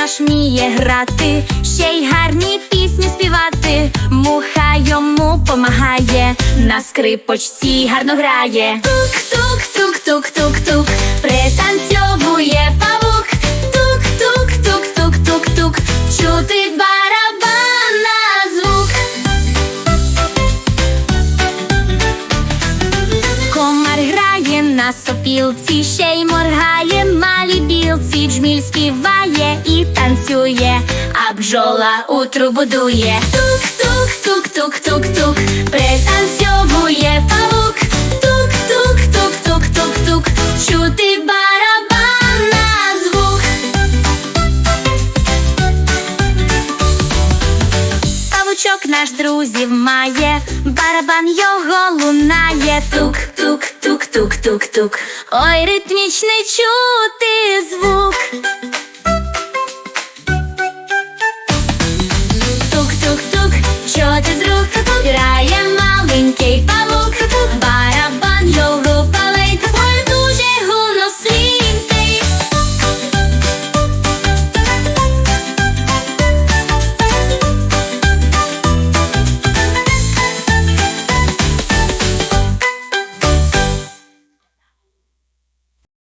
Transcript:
наш вміє грати, ще й гарні пісні співати. Муха йому помагає, на скрипочці гарно грає. Тук, тук, тук, тук, тук, тук, пританцьовує павук. Тук, тук, тук, тук, тук, тук, чути барабана звук. Комар грає на сопілці, ще й моргає малі білці, джміль співає і танцює, а бджола у трубу дує. Тук, тук, тук, тук, тук, тук, пританцьовує павук. Тук, тук, тук, тук, тук, тук, чути барабана звук. Павучок наш друзів має, барабан його лунає. Тук, тук, тук, тук, тук, тук. Ой, ритмічний чути звук.